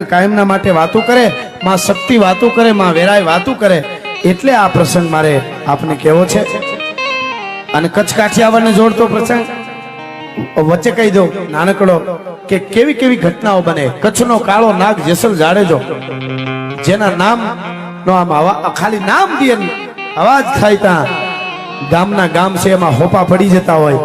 કાયમના માટે વાતો કરે, માં શક્તિ વાતો કરે, માં વેરાય વાતો કરે, એટલે આ પ્રસંગ મારે આપને કહેવો છે. અને કચ્છ કાઠિયાવાડને જોડતો પ્રસંગ, વચ્ચે કહી દો નાનકડો, કે કેવી કેવી ઘટનાઓ બને. કચ્છનો કાળો નાગ જેસલ જાડેજો, જેના નામ નો આમ ખાલી નામ દે અવાજ થાય ત્યાં. ગામના ગામ છે, એમાં હોપા પડી જતા હોય.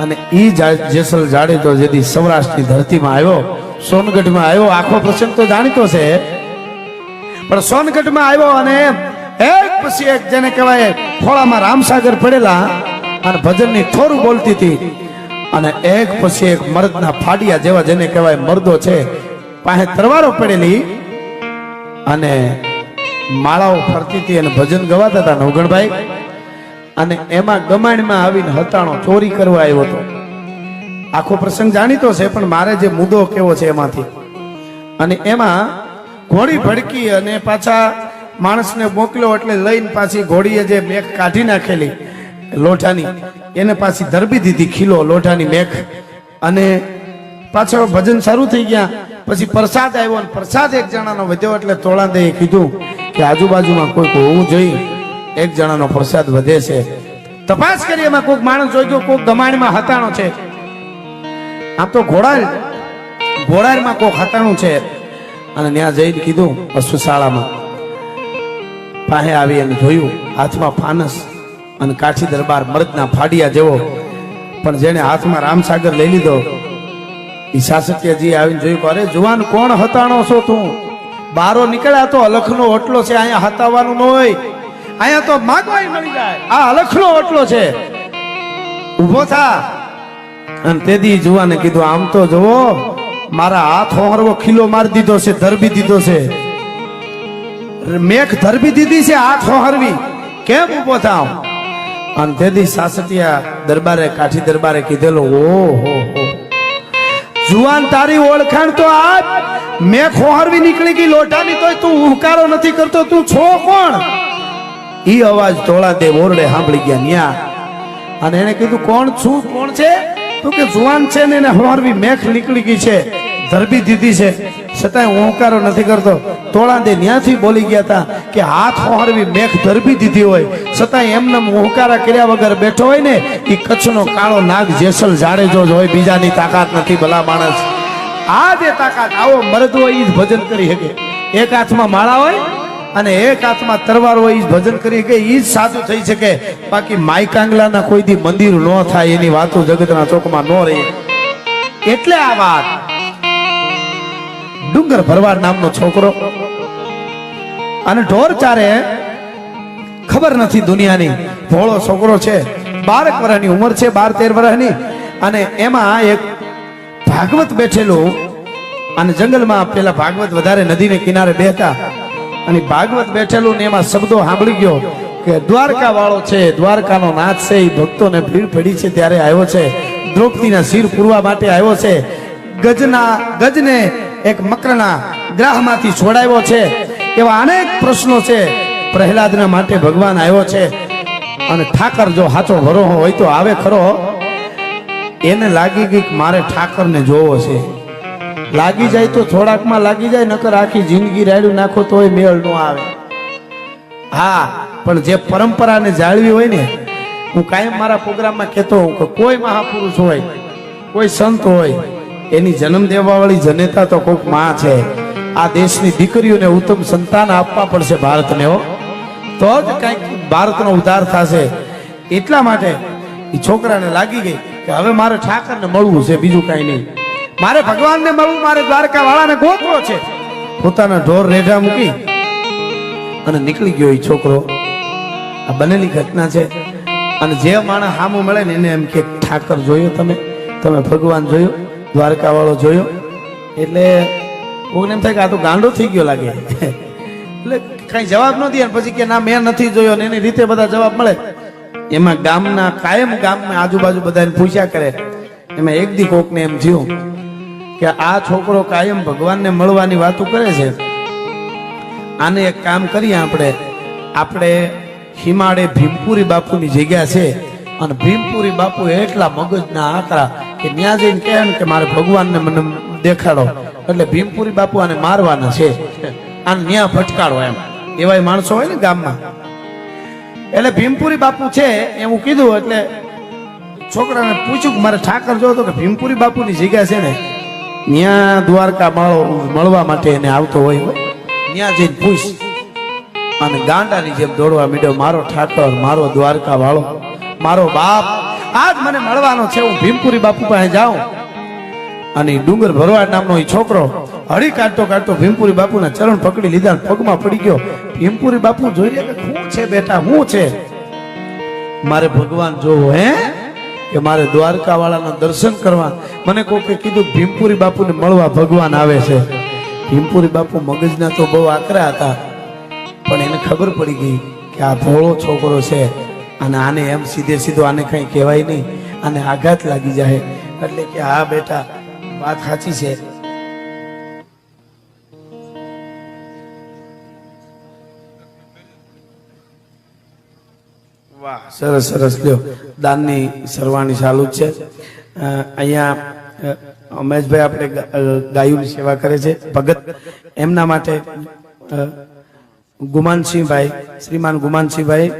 અને ઈ જેસલ જાડેજો જેથી સૌરાષ્ટ્રની ધરતીમાં આવ્યો સોનગઢમાં આવ્યો. આખો પ્રસંગ તો જાણીતો છે. પણ સોનગઢમાં આવ્યો અને એક પછી એક જેને કહેવાય ખોળામાં રામસાગર પડેલા અને ભજનની થોરું બોલતી હતી. અને એક પછી એક મર્દના ફાડિયા જેવા જેને કહેવાય મર્દો છે, પાસે તરવારો પડેલી અને માળાઓ ફરતી હતી અને ભજન ગવાતા હતા નવગણભાઈ. અને એમાં ગમાણમાં આવીને હતાણો ચોરી કરવા આવ્યો હતો. આખો પ્રસંગ જાણીતો છે, પણ મારે જે મુદ્દો કેવો છે એમાંથી? અને એમાં ઘોડી ભડકી અને પાછા માણસને મોકલ્યો એટલે લઈને પાછી ઘોડીએ જે મેઘ કાઢી નાખેલી લોઠાની એને પાછી ધરબી દીધી, ખીલો લોઠાની મેઘ. અને પાછળ ભજન શરૂ થઈ ગયા, પછી પ્રસાદ આવ્યો અને પ્રસાદ એક જણાનો વધ્યો એટલે તોળાંદે કીધું કે આજુબાજુમાં કોઈક હોવું જોઈએ, એક જણાનો પ્રસાદ વધે છે. તપાસ કરી એમાં કોઈક માણસ જોઈ ગયો, કોઈક ગમાણમાં હતાણો છે. આમ તો ઘોડાર ઘોડાલમાં કોક ખતાણું છે. અને ત્યાં જઈને કીધું પશુશાળામાં પાસે આવી અને જોયું, હાથમાં ફાનસ અને કાઠી દરબાર મરદના ફાડિયા જેવો. પણ જેને હાથમાં રામસાગર લઈ લીધો. એ શાસકીયજી આવીને જોયું અરે, જુવાન કોણ હતાણો છો તું? બારો નીકળ્યા તો અલખનો ઓટલો છે, અહીંયા હતાવાનું ન હોય. અહીંયા તો માગવાય મળી જાય. આ અલખનો ઓટલો છે. ઊભો થા. અને તેથી જુવાને કીધું, આમ તો જુઓ, મારા હાથ હોહરવો ખીલો મારી દીધો છે, ધરબી દીધો છે. મેઘ ધરબી દીધી છે, હાથ હોહરવી કેમ ઊભો થાવ? અને તેથી સાસટિયા દરબારે, કાઠી દરબારે કીધેલો ઓ હો જુવાન તારી ઓળખાણ તો આજ મેં ખોહરવી નીકળી ગઈ, લોટાની તોય તું હુંકારો નથી કરતો, તું છો કોણ? ઈ અવાજ તોળા દે, મોરડે સાંભળી ગયા, ન્યા. અને એને કીધું, કોણ છું, કોણ છે? તો કે જુવાન છે ને એને હવારવી મેખ નીકળી ગઈ છે, ધરબી દીધી છે. છતાંય ઓંકારો નથી કરતો. તોળા દે ન્યાથી બોલી ગયા હતા કે હાથ હોહરવી મેખ ધરબી દીધી હોય. છતાંય એમને ઓંકારા કર્યા વગર બેઠો હોય ને એ કચ્છનો કાળો નાગ જેસલ જાડેજો જ હોય, બીજાની તાકાત નથી, ભલા માણસ. આ જે તાકાત, આવો મરદ હોય એ જ ભજન કરી શકે. એક હાથમાં માળા હોય અને એક હાથમાં તરવાર હોય ભજન કરી કે ઈ જ સાચું થઈ શકે. બાકી માઈ કાંગલાના કોઈ દી મંદિર ન થાય, એની વાતો જગતના ચોકમાં ન રહે એટલે આ વાત. ડુંગર ભરવાડ નામનો છોકરો. અને ઢોર ચારે, ખબર નથી દુનિયાની, ભોળો છોકરો છે. બારક વર્ષની ઉંમર છે, બાર તેર વર્ષની અને એમાં એક ભાગવત બેઠેલું. અને જંગલમાં પેલા ભાગવત વધારે નદીને કિનારે બેઠા અને ભાગવત બેઠેલું ને એમાં શબ્દો સાંભળી ગયો કે દ્વારકા વાળો છે, દ્વારકાનો નાથ છે એ ભક્તોને ભીડ પડી છે ત્યારે આવ્યો છે. દ્રૌપદીના શિર પૂરવા માટે આવ્યો છે. ગજના, ગજને એક મકરના ગ્રાહમાંથી છોડાવ્યો છે. એવા અનેક પ્રશ્નો છે. પ્રહલાદના માટે ભગવાન આવ્યો છે. અને ઠાકર જો હાચો ભરો હોય તો આવે ખરો. એને લાગી ગઈ મારે ઠાકરને જોવો છે. લાગી જાય તો થોડાકમાં લાગી જાય, નકર આખી જિંદગી રાડ્યું નાખો તોય મેળ ન આવે. હા, પણ જે પરંપરાને જાળવી હોય ને, હું કાયમ મારા પ્રોગ્રામમાં કહેતો હોઉં કે કોઈ મહાપુરુષ હોય, કોઈ સંત હોય, એની જન્મ દેવાવાળી જનેતા તો કોઈકમાં છે. આ દેશની દીકરીઓને ઉત્તમ સંતાન આપવા પડશે ભારતને, હો. તો જ કંઈક ભારતનો ઉદ્ધાર થશે. એટલા માટે એ છોકરાને લાગી ગઈ કે હવે મારે ઠાકરને મળવું છે, બીજું કાંઈ નહીં. મારે ભગવાનને મળવું, મારે દ્વારકા વાળાને ગોતવો છે. પોતાના ઢોર રેઢા મૂકી અને નીકળી ગયો એ છોકરો. આ બનેલી ઘટના છે. અને જે માણસ હામું મળે ને એને એમ કે, ઠાકર જોયો તમે? તમે ભગવાન જોયો? દ્વારકા વાળો જોયો? એટલે કોઈને એમ થાય કે આ તો ગાંડો થઈ ગયો લાગે. એટલે કઈ જવાબ ન દે પછી કે, ના, મેં નથી જોયો. ને એની રીતે બધા જવાબ મળે. એમાં ગામના કાયમ ગામના આજુબાજુ બધાને પૂછ્યા કરે. એમાં એક દી કોકને એમ થયું કે આ છોકરો કાયમ ભગવાનને મળવાની વાતો કરે છે. આને એક કામ કરીએ આપણે. આપણે હિમાડે ભીમપુરી બાપુની જગ્યા છે અને ભીમપુરી બાપુ એટલા મગજના આકરા કે ત્યાં જઈને કહે કે મારે ભગવાનને મને દેખાડો. એટલે ભીમપુરી બાપુ આને મારવાના છે. આને ન્યા ભટકાડો એમ. એવાય માણસો હોય ને ગામમાં. એટલે ભીમપુરી બાપુ છે એવું કીધું એટલે છોકરાને પૂછ્યું કે મારે ઠાકર જોતો કે ભીમપુરી બાપુની જગ્યા છે ને. ત્યાં દ્વારકા મળો મળવા માટે એને આવતો હોય. ત્યાં જઈને પૂછ. અને ગાંડાની જેમ દોડવા મીડ્યો, મારો ઠાકર, મારો દ્વારકા વાળો, મારો બાપ, આજ મને મળવાનો છે, હું ભીમપુરી બાપુ પાસે જાઉં. અને ડુંગર ભરવાડ નામનો એ છોકરો હળી કાઢતો કાઢતો ભીમપુરી બાપુના ચરણ પકડી લીધા પગમાં પડી ગયો. ભીમપુરી બાપુ, જોઈ લે કે શું છે બેટા, શું છે? મારે ભગવાન જોવો હે. કે મારે દ્વારકાવાળાના દર્શન કરવા. મને કોકે કીધું, ભીમપુરી બાપુને મળવા ભગવાન આવે છે. ભીમપુરી બાપુ મગજના તો બહુ આકરા હતા. પણ એને ખબર પડી ગઈ કે આ ભોળો છોકરો છે અને આને એમ સીધે સીધો આને કંઈ કહેવાય નહીં. આને આઘાત લાગી જાય. એટલે કે, હા બેટા, વાત સાચી છે. સરસ સરસ. લ્યો, દાનની સરવાણી ચાલુ જ છે. અહીંયા અમેશભાઈ આપણે ગાયુની સેવા કરે છે. ભગત, એમના માટે ગુમાનસિંહભાઈ, શ્રીમાન ગુમાનસિંહભાઈ,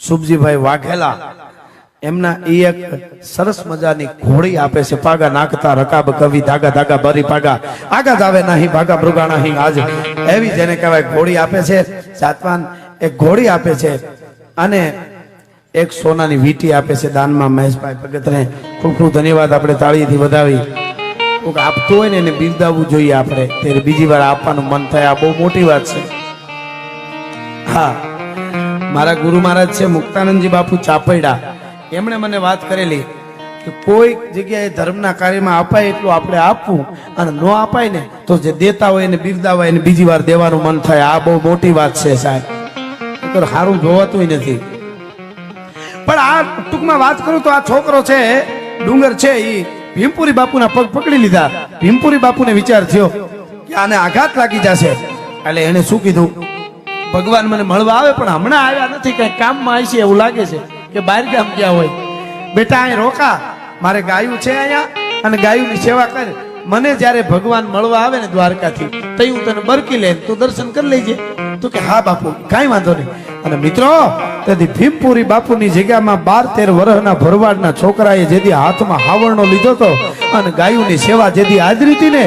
શુભજીભાઈ વાઘેલા, એમના એ એક સરસ મજાની ઘોડી આપે છે. પાગા નાખતા, રકાબ કવિ, ધાગા ધાગા ભરી પાગા. આગા જાવે નહીં, ભાગા, ભૃગા નહીં, આજ. એવી જેને કહેવાય, ઘોડી આપે છે. સાતવાન એક ઘોડી આપે છે. અને એક સોનાની વીંટી આપે છે દાનમાં મહેશભાઈ ભગતને ખૂબ ખૂબ ધન્યવાદ આપણે તાળીથી વધાવી. કોઈક આપતું હોય ને એને બિરદાવવું જોઈએ આપણે. ત્યારે બીજી વાર આપવાનું મન થાય. આ બહુ મોટી વાત છે. હા. મારા ગુરુ મહારાજ છે મુક્તાનંદજી બાપુ ચાપૈડા એમણે મને વાત કરેલી કે કોઈ જગ્યાએ ધર્મના કાર્યમાં અપાય એટલું આપણે આપવું અને ન અપાય ને તો જે દેતા હોય એને બિરદાવાય એને બીજી વાર દેવાનું મન થાય. આ બહુ મોટી વાત છે સાહેબ. નહીંતર સારું જોવાતું નથી. પણ આ ટૂંકમાં વાત કરું તો આ છોકરો છે, ડુંગર છે એ ભીમપુરી બાપુના પગ પકડી લીધા. ભીમપુરી બાપુને વિચાર થયો કે આને આઘાત લાગી જશે. એટલે એને શું કીધું? ભગવાન મને મળવા આવે, પણ હમણાં આવ્યા નથી, કઈ કામમાં આવી છે એવું લાગે છે કે બહાર ગામ ગયા હોય. બેટા, અહીં રોકા. મારે ગાયું છે અહીંયા, અને ગાયુંની સેવા કર. મને જ્યારે ભગવાન મળવા આવે ને દ્વારકાથી, તો હું તને બરકી લે તું દર્શન કરી લેજે. તું કે, હા બાપુ, કાંઈ વાંધો નહીં. અને મિત્રો, તેથી ભીમપુરી બાપુની જગ્યામાં બાર તેર વર્ષના ભરવાડના છોકરાએ જેથી હાથમાં હાવરણો લીધો હતો અને ગાયુંની સેવા જેથી હાજરી હતી ને,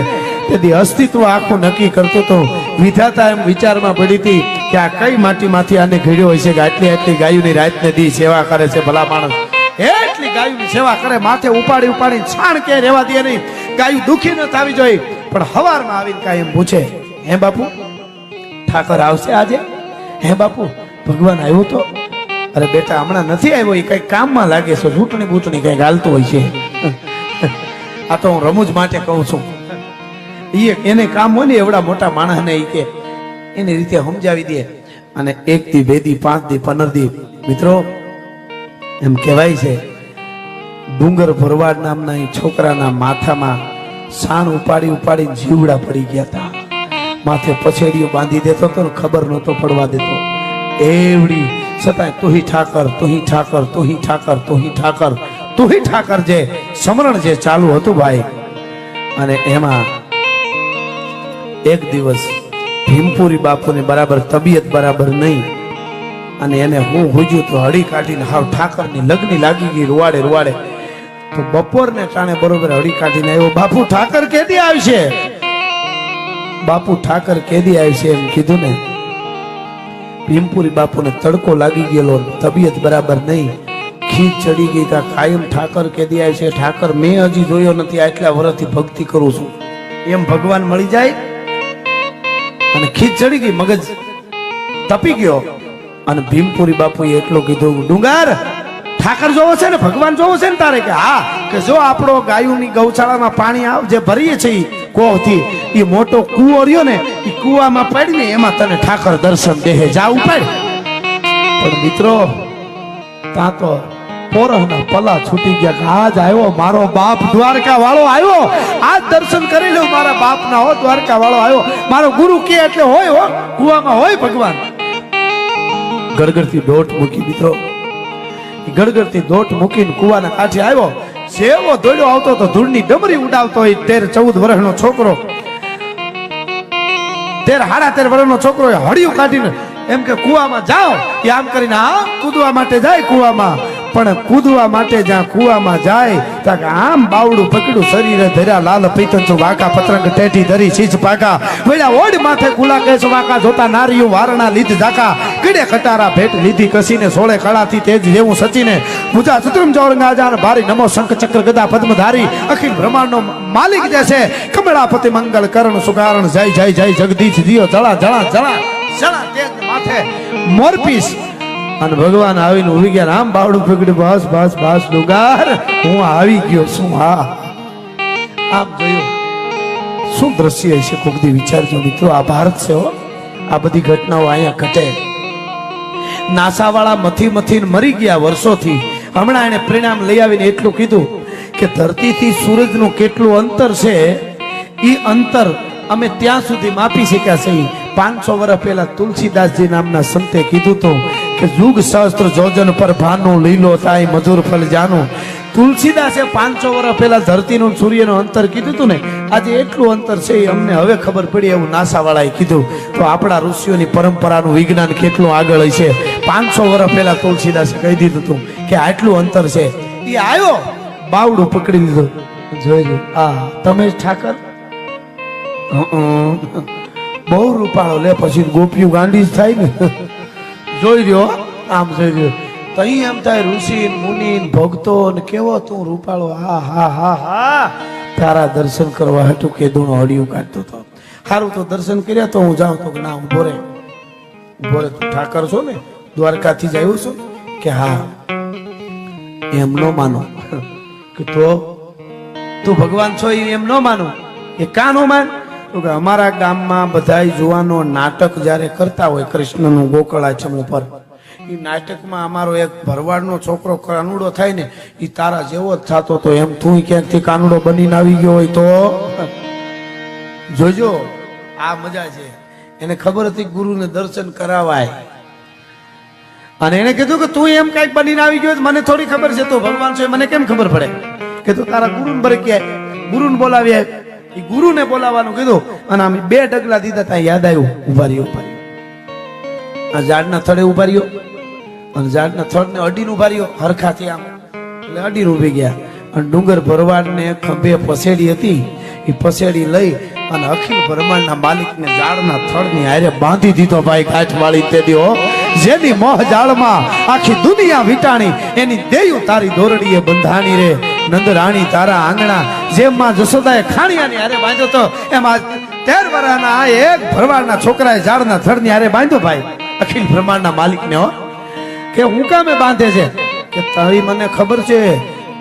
તેથી અસ્તિત્વ આખું નક્કી કરતો હતો વિધાતા એમ વિચારમાં પડી હતી કે આ કઈ માટીમાંથી આને ઘડ્યો હોય છે કે આટલી આટલી ગાયુંની રાતને દી સેવા કરે છે ભલા માણસ. એટલી ગાયની સેવા કરે, માથે ઉપાડી ઉપાડી છાણ કે રહેવા દે નહીં. ગાયું દુખી ન થવી જોઈએ, પણ હવારમાં આવીને કાંઈ એમ પૂછે, હે બાપુ, ઠાકર આવશે આજે? હે બાપુ, ભગવાન આવ્યો તો? અરે બેટા, હમણાં નથી આવ્યો, એ કઈ કામમાં લાગે છે ચૂંટણી બૂંટણી કંઈક હાલતું હોય છે. આ તો હું રમૂજ માટે કહું છું. એ એને કામ હોય ને, એવડા મોટા માણસને એ કે, એની રીતે સમજાવી દે. અને એક દી, બે દી, પાંચ દી, પંદર દી, મિત્રો એમ કહેવાય છે, ડુંગર ભરવાડ નામના એ છોકરાના માથામાં સાણ ઉપાડી ઉપાડી જીવડા પડી ગયા હતા. માથે પછેડીઓ બાંધી દેતો તો ને ખબર નહોતો પડવા દેતો. એવડી છતાંય તુહી ઠાકર તુહી ઠાકર તુહી ઠાકર તુહી ઠાકર તુહી ઠાકર જે સમરણ જે ચાલુ હતું ભાઈ. અને એમાં એક દિવસ ભીમપુરી બાપુની બરાબર તબિયત બરાબર નહીં અને એને હું હુજ્યું તો હળી કાઢીને હાવ ઠાકરની લગ્ન લાગી ગઈ રૂવાડે રૂવાડે. તો બપોરને ટાણે બરોબર હળી કાઢીને આવ્યો, બાપુ, ઠાકર કેદી આવશે? બાપુ, ઠાકર કેદી આવશે? એમ કીધું ને. ભીમપુરી બાપુને તડકો લાગી ગયેલો, તબિયત બરાબર નહીં. ખીચ ચડી ગઈ તા કાયમ ઠાકર કેદી આવશે? ઠાકર, મેં હજી જોયો નથી, આટલા વર્ષથી ભક્તિ કરું છું. એમ ભગવાન મળી જાય. અને ખીચ ચડી ગઈ, મગજ તપી ગયો. અને ભીમપુરી બાપુએ એટલું કીધું, ડુંગર, ઠાકર જોવો છે ને, ભગવાન જોવો છે ને તારે કે, હા, કે જો આપણો ગાયુની ગૌશાળામાં પાણી આવ, જે ભરીએ છીએ કોહથી એ મોટો કૂવો રહ્યો ને એ કૂવામાં પડીને એમાં તને ઠાકર દર્શન દેહે, જા ઉપાડ. પણ મિત્રો, ત્યાં તો પોરહના પલા છૂટી ગયા આજ આવ્યો મારો બાપ દ્વારકા વાળો આવ્યો. આજ દર્શન કરી લો મારા બાપના, હો દ્વારકા વાળો આવ્યો. મારો ગુરુ કે એટલે હોય, હો, કુવામાં હોય ભગવાન. ગડગડથી દોટ મૂકી દીધો. ગડગડથી દોટ મૂકીને કુવાના કાંઠે આવ્યો. જેવો દોડ્યો આવતો તો ધૂળની ડમરી ઉડાવતો હોય તેર ચૌદ વર્ષનો છોકરો. તેર હાડા તેર વર્ષનો છોકરો હળિયું કાઢીને એમ કે કૂવામાં જાઓ. એ આમ કરીને આમ કૂદવા માટે જાય કૂવામાં. પણ કૂદવા માટે જ્યાં કૂવામાં જાય, ત્યાં આમ બાવડું પકડ્યું, શરીરે ધર્યા, લાલ પીતન છું, વાકા પતરંગ ટેટી ધરી શીશ પાકા વળ્યા ઓડ માથે કુલા કેસ વાકા જોતા નારીઓ વારણા લીધ ઝાકા કીડે કટારા ભેટ લીધી કસીને, સોળે કળાથી તેજ જેવું સચીને. પૂજા ચતુરમ જોળ ગાજાર ભારી નમો શંખ ચક્ર ગદા પદ્મધારી. અખિલ બ્રહ્માંડનો માલિક જે છે કમળાપતિ મંગલ કરણ સુકારણ જય જય જય, જગદીશ દિયો જળા જળા જળા જળા, તેજ માથે મોરપીસ અને ભગવાન આવીને ઊભી ગયા રામ બાવડું પકડ્યું, બસ બસ બસ ડુંગાર હું આવી ગયો છું, હા. આમ જોયું. શું દ્રશ્ય છે કોક દી વિચારજો મિત્રો, આ ભારત છે હો. આ બધી ઘટનાઓ અહીંયા ઘટે. નાસાવાળા મથી મથીને મરી ગયા વર્ષોથી. હમણાં એને પરિણામ લઈ આવીને એટલું કીધું કે ધરતીથી સૂરજનું કેટલું અંતર છે એ અંતર અમે ત્યાં સુધી માપી શક્યા છીએ પાંચસો વર્ષ પહેલા તુલસીદાસજી નામના સંતે કીધું હતું યુગ શાસ્ત્ર જોજન પર ભાનું લીલો તાય મધુર ફલ જાનું. તુલસીદાસે પાંચસો વર્ષ પહેલા ધરતીનું સૂર્યનું અંતર કીધું હતું ને? આજે એટલું અંતર છે એ અમને હવે ખબર પડી એવું નાસાવાળાએ કીધું. તો આપણા ઋષિઓની પરંપરાનું વિજ્ઞાન કેટલું આગળ છે પાંચસો વર્ષ પહેલા તુલસીદાસે કહી દીધું હતું કે આટલું અંતર છે. એ આવ્યો બાવડું પકડી લીધું. જોઈ લો આ, તમે ઠાકર? હં. બહુ રૂપાળો. લે, પછી ગોપિયું ગાંડી જ થાય ને. જોઈ રહ્યો આમ જોઈ રહ્યો તો અહીં એમ થાય ઋષિ મુનિ ભક્તો ને કેવો તું રૂપાળો હા હા હા હા. તારા દર્શન કરવા હતું કે દૂણો હળિયું કાઢતો હતો સારું તો દર્શન કર્યા તો હું જાઉં તો ના હું ભોરે ભોરે તું, ઠાકર છો ને? દ્વારકાથી જ આવ્યો છું. કે હા. એમ ન માનો. કે તો? તું ભગવાન છો એમ ન માનો. એ કા નો માન? અમારા ગામમાં બધાય જુવાનો નાટક જ્યારે કરતા હોય, કૃષ્ણનું ગોકળ આશ્રમ ઉપર એ નાટકમાં અમારો એક ભરવાડનો છોકરો કાનુડો થાય ને એ તારા જેવો જ થતો તો એમ તું ક્યાંકથી કાનુડો બનીને આવી ગયો હોય તો? જોજો, આ મજા છે. એને ખબર હતી ગુરુને દર્શન કરાવાય. અને એને કીધું કે તું એમ કંઈક બનીને આવી ગયો મને થોડી ખબર છે. તો ભગવાન છે મને કેમ ખબર પડે? કે તું તારા ગુરુને ભરે ક્યાંય ગુરુને બોલાવી. એ ગુરુને બોલાવવાનું કીધું અને આમ બે ડગલા દીધા ત્યાં યાદ આવ્યું ઊભા રહ્યો ઊભા રહ્યો. આ ઝાડના થડે ઊભા રહ્યો અને ઝાડના થડને અડીને ઊભા રહ્યો, હરખાથી આમ. એટલે અડીને ઊભી ગયા. અને ડુંગર ભરવાડને ખંભે પસેડી હતી. એ પસેડી લઈ અને અખિલ બ્રહ્માંડના માલિકને ઝાડના થડની હારે બાંધી દીધો ભાઈ કાઠવાળી તે દીઓ જેની મોહ જાળમાં આખી દુનિયા વીટાણી, એની દેયું તારી દોરડીએ બંધાણી રે. નંદ રાણી તારા આંગણા જેમ માં જશોદાએ ખાણિયાની હારે બાંધ્યો તો એમ આ તેર વરાના આ એક ભરવાડના છોકરાએ ઝાડના થડની હારે બાંધ્યો ભાઈ. અખિલ બ્રહ્માંડના માલિકને હો. કે હું કામે બાંધે છે? કે તારી મને ખબર છે,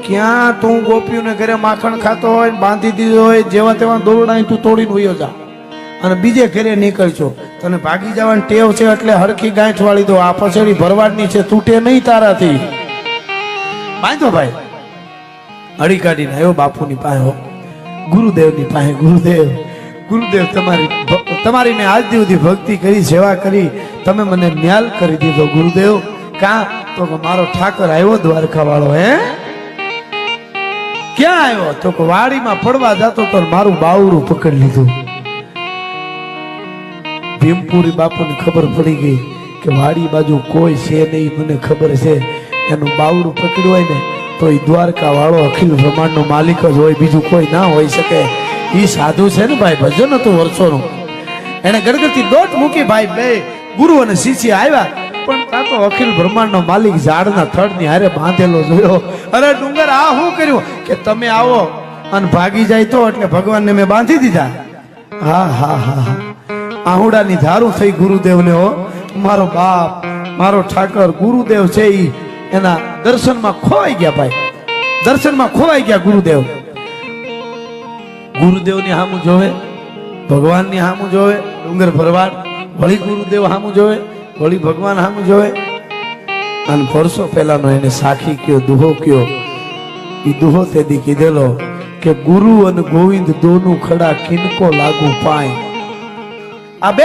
ક્યાં તું ગોપીઓને ઘરે માખણ ખાતો હોય બાંધી દીધો હોય, જેવા તેવા દોરડા તું તોડીને ઉયો જા. અને બીજે ઘરે નીકળજો. તને ભાગી જવાની ટેવ છે એટલે હરખી ગાંઠ વાળી દો. આ પછેડી ભરવાડની છે, તૂટે નહીં તારાથી. બાંધો ભાઈ. હળી કાઢીને આવ્યો બાપુની પાસે ગુરુદેવની પાસે ગુરુદેવ. ગુરુદેવ, તમારી તમારી મેં આજ સુધી ભક્તિ કરી, સેવા કરી, તમે મને ન્યાલ કરી દીધો, ગુરુદેવ. કા? તો મારો ઠાકર આવ્યો દ્વારકા વાળો હે? ક્યાં આવ્યો? તો કે વાડીમાં પડવા જતો તો મારું બાવડું પકડી લીધું. ભીમપુરી બાપુને ખબર પડી ગઈ કે વાડી બાજુ કોઈ છે નહીં, મને ખબર છે. એનું બાવડું પકડ્યું હોય ને તો એ દ્વારકા વાળો અખિલ બ્રહ્માંડનો માલિક જ હોય, બીજું કોઈ ના હોઈ શકે. એ સાધુ છે ને ભાઈ, ભજન હતું વર્ષોનું. એને ગડગડતી દોટ મૂકી ભાઈ બે ગુરુ અને શિષ્ય આવ્યા. પણ તા તો અખિલ બ્રહ્માંડનો માલિક ઝાડના થડની હારે બાંધેલો જોયો. અરે ડુંગર, આ શું કર્યું? કે તમે આવો અને ભાગી જાય તો, એટલે ભગવાનને મેં બાંધી દીધા. હા હા હા હા. આહુડાની ધારું થઈ ગુરુદેવને, હો. મારો બાપ, મારો ઠાકર ગુરુદેવ છે ઈ. એના દર્શનમાં ખોવાઈ ગયા ભાઈ. દર્શનમાં ખોવાઈ ગયા ગુરુદેવ. ગુરુદેવની હામું જોવે, ભગવાનની હામું જોવે, ડુંગર ભરવાડ, વળી ગુરુદેવ હામું જોવે, વળી ભગવાન હામું જોવે. અને વર્ષો પહેલાનો એને સાખી કયો, દુહો કયો. એ દુહો તેથી કીધેલો કે ગુરુ અને ગોવિંદ દોનું ખડા કિનકો લાગુ પાય. આ બે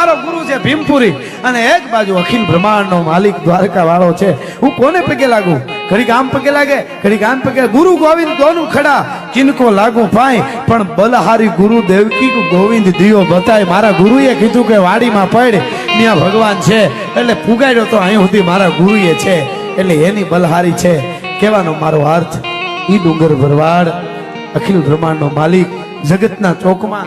મારો ગુરુ છે ભીમપુરી. અને એક બાજુ અખિલ બ્રહ્માંડનો માલિક દ્વારકા વાળો છે. હું કોને પગે લાગુ? ઘડીક આમ પગે લાગે, ઘડીક આમ પગે. ગુરુ ગોવિંદ દોનું ખડા. ચિનકો લાગુ પાય પણ બલહારી ગુરુ દેવકી ગોવિંદ દિયો બતાય. મારા ગુરુએ કીધું કે વાડીમાં પડ, ત્યાં ભગવાન છે. એટલે પુગાડ્યો તો અહીં સુધી મારા ગુરુએ છે. એટલે એની બલહારી છે. કહેવાનો મારો અર્થ, ઈ ડુંગર ભરવાડ, અખિલ બ્રહ્માંડનો માલિક, જગતના ચોકમાં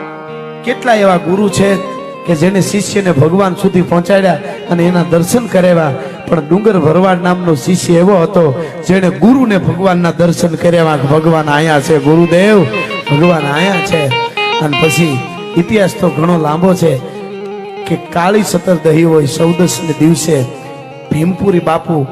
કેટલા એવા ગુરુ છે? કે જેને શિષ્યને ભગવાન સુધી પહોંચાડ્યા અને એના દર્શન કરાવ્યા. પણ ડુંગર ભરવાડ નામનો શિષ્ય એવો હતો, જેણે ગુરુને ભગવાનના દર્શન કર્યા ભગવાન આયા છે, ગુરુદેવ, ભગવાન આયા છે. અને પછી ઇતિહાસ તો ઘણો લાંબો છે કે કાળી સતર દહી હોય ચૌદસને દિવસે ભીમપુરી બાપુ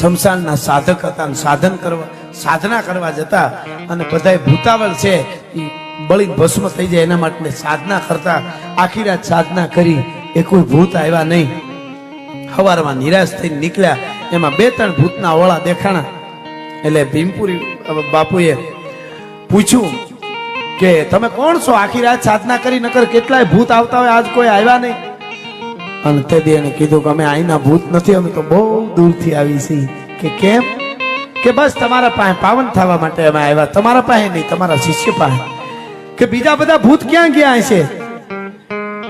શમશાનના સાધક હતા સાધન કરવા, સાધના કરવા જતા. અને બધાય ભૂતાવળ છે, ઈ બળી ભસ્મ થઈ જાય એના માટે સાધના કરતા, આખી રાત સાધના કરી, એ કોઈ ભૂત આવ્યા નહીં. સવારમાં નિરાશ થઈને નીકળ્યા, એમાં બે ત્રણ ભૂતના ઓળા દેખાણા. એટલે ભીમપુરી બાપુએ પૂછ્યું કે, તમે કોણ છો? આખી રાત સાધના કરી, નકર કેટલાય ભૂત આવતા હોય, આજ કોઈ આવ્યા નહીં? અને તે દી એને કીધું કે, અમે અહીંના ભૂત નથી, અમે તો બહુ દૂરથી આવી છીએ. કે કેમ? કે બસ તમારા પાસે પાવન થવા માટે અમે આવ્યા. તમારા પાસે નહીં, તમારા શિષ્ય પાસે. કે બીજા બધા ભૂત ક્યાં ગયા છે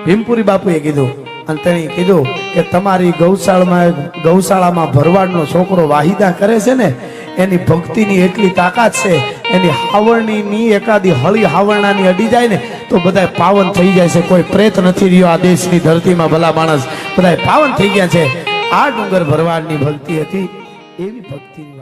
ભીમપુરી બાપુએ કીધું અને તેણે કીધું કે તમારી ગૌશાળામાં ગૌશાળામાં ભરવાડનો છોકરો વાહિદા કરે છે ને, એની ભક્તિની એટલી તાકાત છે, એની હાવરણીની એકાદી હળી હાવરણાની અડી જાય ને, તો બધા પાવન થઈ જાય છે. કોઈ પ્રેત નથી રહ્યો આ દેશની ધરતીમાં ભલા માણસ. બધા પાવન થઈ ગયા છે. આ ડુંગર ભરવાડની ભક્તિ હતી. એવી ભક્તિની વાતો